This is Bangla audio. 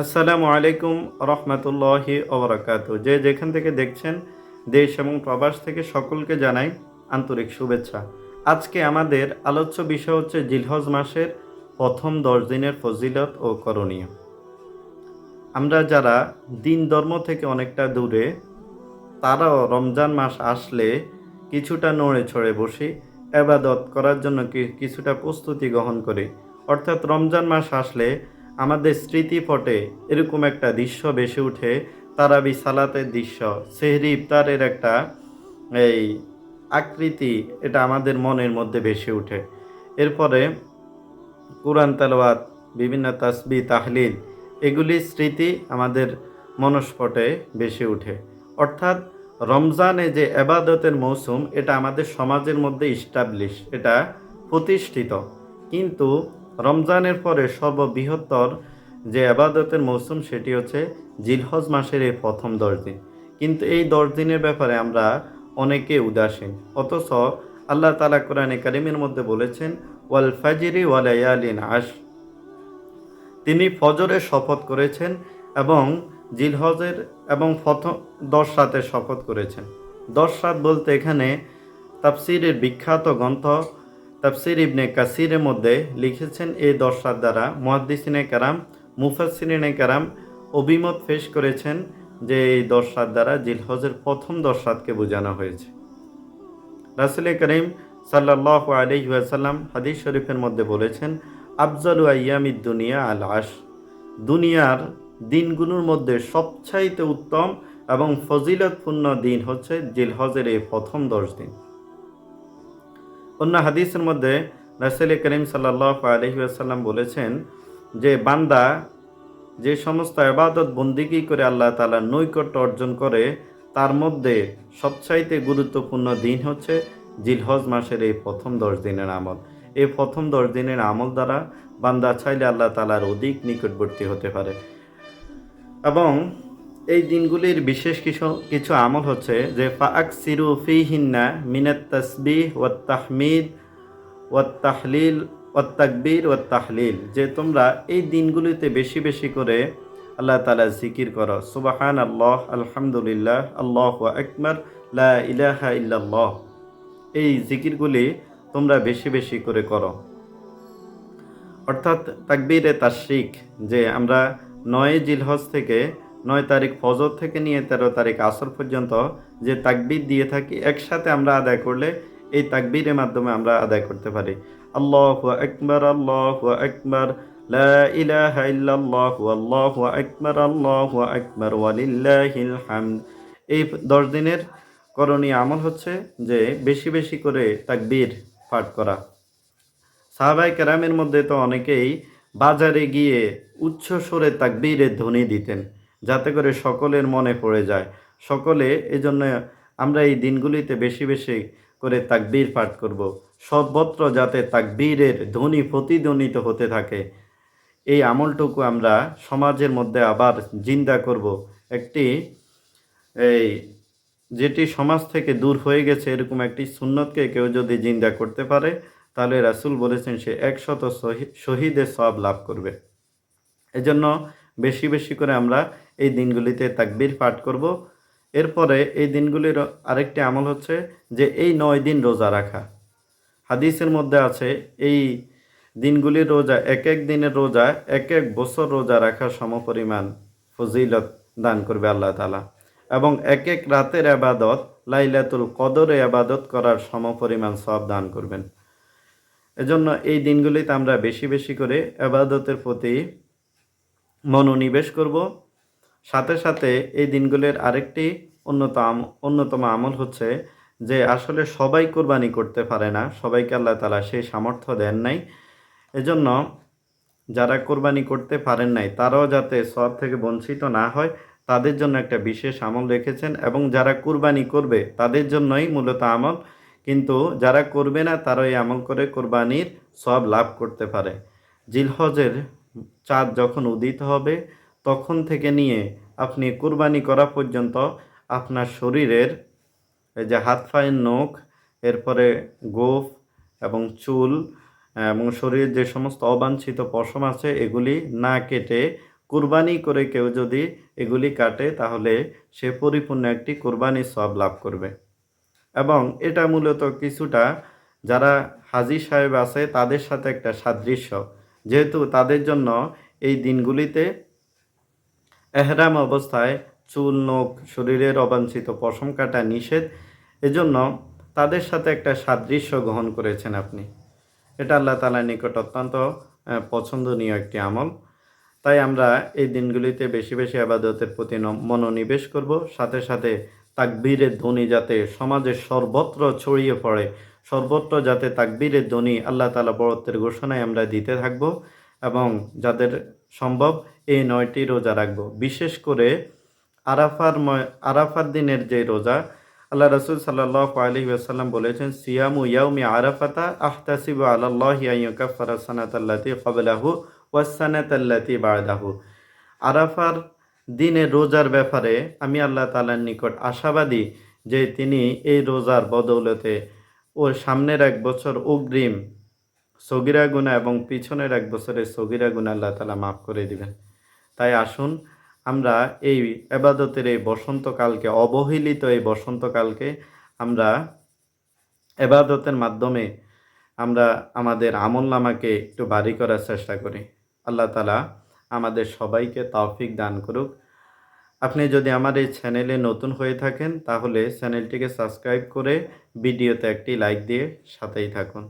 আসসালামু আলাইকুম রহমতুল্লাহি ওবরাকাত যে যেখান থেকে দেখছেন, দেশ এবং প্রবাস থেকে সকলকে জানাই আন্তরিক শুভেচ্ছা। আজকে আমাদের আলোচ্য বিষয় হচ্ছে জিলহজ মাসের প্রথম দশ দিনের ফজিলত ও করণীয়। আমরা যারা দিন ধর্ম থেকে অনেকটা দূরে, তারাও রমজান মাস আসলে কিছুটা নড়ে ছড়ে বসি, এবাদত করার জন্য কিছুটা প্রস্তুতি গ্রহণ করি। অর্থাৎ রমজান মাস আসলে আমাদের স্মৃতিপটে এরকম একটা দৃশ্য বেশি উঠে, তারাবি সালাতের দৃশ্য। সেহরি ইফতারের একটা এই আকৃতি, এটা আমাদের মনের মধ্যে বেশি উঠে। এরপরে কোরআন তালাওয়াত, বিভিন্ন তাসবি, তাহলিল, এগুলি স্মৃতি আমাদের মনস্পটে বেশি উঠে। অর্থাৎ রমজানে যে এবাদতের মৌসুম, এটা আমাদের সমাজের মধ্যে ইস্টাবলিশ এটা প্রতিষ্ঠিত। কিন্তু রমজানের পরে সর্ববৃহত্তর যে আবাদতের মৌসুম সেটি হচ্ছে জিলহজ মাসের এই প্রথম দশ দিন। কিন্তু এই দশ দিনের ব্যাপারে আমরা অনেকে উদাসীন। অথচ আল্লাহ তালা কোরআনে কারিমের মধ্যে বলেছেন, ওয়াল ফাজিরি ওয়াল ইয়ালিন আশ তিনি ফজরের শপথ করেছেন এবং জিলহজের এবং প্রথম দশ রাতের শপথ করেছেন। দশ রাত বলতে এখানে তাফসিরের বিখ্যাত গ্রন্থ তাফসির ইবনে কাসিরের মধ্যে লিখেছেন এই দশ রাত দ্বারা মুহাদ্দিসিনে কারাম মুফাসিনে কারাম অভিমত পেশ করেছেন যে এই দশ রাত দ্বারা জিলহজের প্রথম রাতকে বোঝানো হয়েছে। রাসুল করিম সাল্লাহ আলহিহাসাল্লাম হাদিস শরীফের মধ্যে বলেছেন, আফজালু আয়ামিদ দুনিয়া আল আশ দুনিয়ার দিনগুলোর মধ্যে সবচাইতে উত্তম এবং ফজিলতপূর্ণ দিন হচ্ছে জিলহজের এই প্রথম দশ দিন। অন্য হাদিসের মধ্যে রাসেল করিম সাল্লাহ আলহিহাসাল্লাম বলেছেন যে বান্দা যে সমস্ত আবাদত বন্দিগি করে আল্লাহ তালা নৈকট্য অর্জন করে, তার মধ্যে সবচাইতে গুরুত্বপূর্ণ দিন হচ্ছে জিলহজ মাসের এই প্রথম দশ দিনের আমল। এই প্রথম দশ দিনের আমল দ্বারা বান্দা চাইলে আল্লাহ তালার অধিক নিকটবর্তী হতে পারে। এবং এই দিনগুলির বিশেষ কিছু কিছু আমল হচ্ছে যে ফাক সিরু ফিহিন্না মিনাত তসবি ওয়াত তাহমিদ ওয়াত তাহলিল ওয়াত তাকবীর ওয়াত তাহলিল। যে তোমরা এই দিনগুলিতে বেশি বেশি করে আল্লাহ তালা জিকির করো। সুবাহান আল্লাহ আলহামদুলিল্লাহ, আল্লাহ আকবর, লা ইলাহা ইল্লাল্লাহ। এই জিকিরগুলি তোমরা বেশি বেশি করে করো। অর্থাৎ তাকবীরে তাশরিক, যে আমরা নয় জিলহজ থেকে নয় তারিখ ফজর থেকে নিয়ে তেরো তারিখ আসর পর্যন্ত যে তাকবির দিয়ে থাকি, একসাথে আমরা আদায় করলে এই তাকবীরের মাধ্যমে আমরা আদায় করতে পারি। আল্লাহ আকবর, আল্লাহ হামদ। এই দশ দিনের করণীয় আমল হচ্ছে যে বেশি বেশি করে তাকবীর পাঠ করা। সাহাবাই কেরামের মধ্যে তো অনেকেই বাজারে গিয়ে উচ্চ সুরে তাকবীরের ধ্বনি দিতেন। যাতে করে সকলের মনে পড়ে যায়। সকলে এই এজন্য আমরা এই দিনগুলিতে বেশি বেশি করে তাকবীর পাঠ করব। সর্বত্র যাতে তাকবীরের ধ্বনি প্রতিধ্বনিত হতে থাকে। এই আমলটুকু আমরা সমাজের মধ্যে আবার জিন্দা করব। একটি এই যেটি সমাজ থেকে দূর হয়ে গেছে এরকম একটি সুন্নতকে কেউ যদি জিন্দা করতে পারে, তাহলে রাসূল বলেছেন সে একশত শহী- শহীদের সব লাভ করবে। এজন্য বেশি বেশি করে আমরা এই দিনগুলিতে তাকবির পাঠ করব। এরপরে এই দিনগুলির আরেকটি আমল হচ্ছে যে এই নয় দিন রোজা রাখা। হাদিসের মধ্যে আছে, এই দিনগুলির রোজা, এক এক দিনের রোজা, এক এক বছর রোজা রাখা সমপরিমাণ ফজিলত দান করবে আল্লাহ তালা এবং এক এক রাতের আবাদত, লাইলাতুল কদরে আবাদত করার সমপরিমাণ সব দান করবেন। এজন্য এই দিনগুলিতে আমরা বেশি বেশি করে আবাদতের প্রতি মনোনিবেশ করব। সাথে সাথে এই দিনগুলির আরেকটি অন্যতম অন্যতম আমল হচ্ছে যে আসলে সবাই কোরবানি করতে পারে না, সবাইকে আল্লাহ তালা সেই সামর্থ্য দেন নাই। এজন্য যারা কোরবানি করতে পারেন নাই, তারাও যাতে সব থেকে বঞ্চিত না হয়, তাদের জন্য একটা বিশেষ আমল রেখেছেন এবং যারা কোরবানি করবে, তাদের জন্যই মূলত আমল। কিন্তু যারা করবে না তারা এই আমল করে কোরবানির সব লাভ করতে পারে। জিলহজের চাঁদ যখন উদিত হবে, তখন থেকে নিয়ে আপনি কুরবানি করা পর্যন্ত আপনার শরীরের যে হাত পায়ের নখ, এরপরে গোফ এবং চুল এবং শরীরের যে সমস্ত অবাঞ্ছিত পশম আছে, এগুলি না কেটে কুরবানি করে কেউ যদি এগুলি কাটে, তাহলে সে পরিপূর্ণ একটি কোরবানি সব লাভ করবে। এবং এটা মূলত কিছুটা যারা হাজি সাহেব আছে, তাদের সাথে একটা সাদৃশ্য। যেহেতু তাদের জন্য এই দিনগুলিতে এহরাম অবস্থায় চুল, নখ, শরীরের অবাঞ্ছিত পশম কাটা নিষেধ, এজন্য তাদের সাথে একটা সাদৃশ্য গ্রহণ করেছেন আপনি। এটা আল্লাহ তালার নিকট অত্যন্ত পছন্দনীয় একটি আমল। তাই আমরা এই দিনগুলিতে বেশি বেশি আবাদতের প্রতি মনোনিবেশ করব। সাথে সাথে তাকবীরের ধ্বনি যাতে সমাজের সর্বত্র ছড়িয়ে পড়ে সর্বত্র যাতে তাকবীরের ধ্বনি আল্লাহ তালা বড়ত্বের ঘোষণায় আমরা দিতে থাকব এবং যাদের সম্ভব এই নয়টি রোজা রাখব। বিশেষ করে আরাফার আরাফার দিনের যে রোজা, আল্লাহ রসুল সাল্লাহ আলী আসাল্লাম বলেছেন, সিয়ামু ইয়াউমি আরাফাতা আহতাসিবু আল্লাহ ইয়াকাফারা সানাতাল্লাতি কবলাহু ওয়াসানাতাল্লাতি বাদাহু। আরাফার দিনে রোজার ব্যাপারে আমি আল্লাহ তালার নিকট আশাবাদী যে তিনি এই রোজার বদৌলতে ও সামনের এক বছর অগ্রিম সগিরা গুণা এবং পিছনের এক বছরের সগিরা গুণা আল্লাহ তালা মাফ করে দিবেন। তাই আসুন, আমরা এই এবাদতের এই বসন্তকালকে, অবহেলিত এই বসন্তকালকে আমরা এবাদতের মাধ্যমে আমরা আমাদের আমল নামাকে একটু বাড়ি করার চেষ্টা করি। আল্লাহ তালা আমাদের সবাইকে তৌফিক দান করুক। আপনি যদি আমার এই চ্যানেলে নতুন হয়ে থাকেন, তাহলে চ্যানেলটিকে সাবস্ক্রাইব করে ভিডিওতে একটি লাইক দিয়ে সাথেই থাকুন।